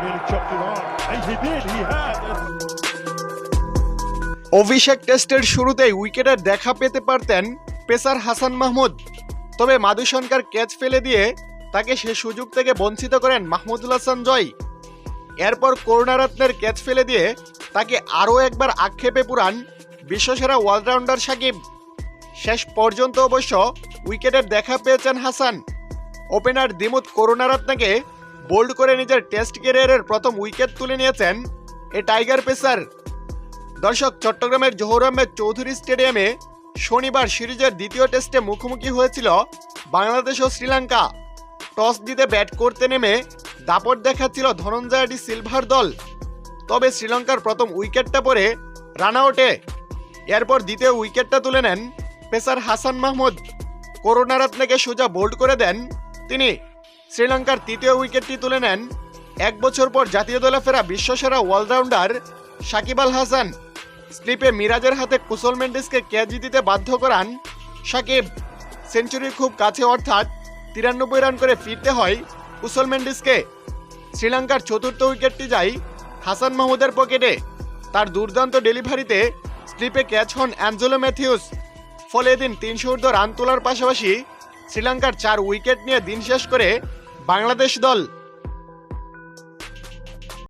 nearly chopped. And he did, he had. অভিষেক টেস্টের শুরুতেই উইকেটের দেখা পেতে পারতেন পেসার হাসান মাহমুদ তবে মাধুসনকার ক্যাচ ফেলে দিয়ে তাকে সে সুযোগ থেকে বঞ্চিত করেন মাহমুদুল হাসান জয় এরপর করুণারত্নের ক্যাচ ফেলে দিয়ে তাকে আরও একবার আক্ষেপে পুরান বিশ্বসেরা অলরাউন্ডার সাকিব শেষ পর্যন্ত অবশ্য উইকেটের দেখা পেয়েছেন হাসান ওপেনার দিমুত করুণারত্নকে বোল্ড করে নিজের টেস্ট ক্যারিয়ারের প্রথম উইকেট তুলে নিয়েছেন এ টাইগার পেসার। দর্শক, চট্টগ্রামের জহুর আহমেদ চৌধুরী স্টেডিয়ামে শনিবার সিরিজের দ্বিতীয় টেস্টে মুখোমুখি হয়েছিল বাংলাদেশ ও শ্রীলঙ্কা। টস জিতে ব্যাট করতে নেমে দাপট দেখাচ্ছিল ধনঞ্জয় ডি সিলভার দল। তবে শ্রীলঙ্কার প্রথম উইকেটটা পরে রান আউটে এরপর দ্বিতীয় উইকেটটা তুলে নেন পেসার হাসান মাহমুদ। করুণারত্নকে সোজা বোল্ড করে দেন তিনি। শ্রীলঙ্কার তৃতীয় উইকেটটি তুলে নেন। এক বছর পর জাতীয় দলে ফেরা বিশ্বসেরা অলরাউন্ডার সাকিব আল হাসান। স্লিপে মিরাজের হাতে কুশল মেন্ডিসকে ক্যাচ দিতে বাধ্য করান সাকিব। সেঞ্চুরির খুব কাছে অর্থাৎ তিরানব্বই রান করে ফিরতে হয় কুশল মেন্ডিসকে। শ্রীলঙ্কার চতুর্থ উইকেটটি যায় হাসান মাহমুদের পকেটে। তার দুর্দান্ত ডেলিভারিতে স্লিপে ক্যাচ হন অ্যাঞ্জেলো ম্যাথিউস। ফলে এদিন তিনশো রান তোলার পাশাপাশি শ্রীলঙ্কার চার উইকেট নিয়ে দিন শেষ করে বাংলাদেশ দল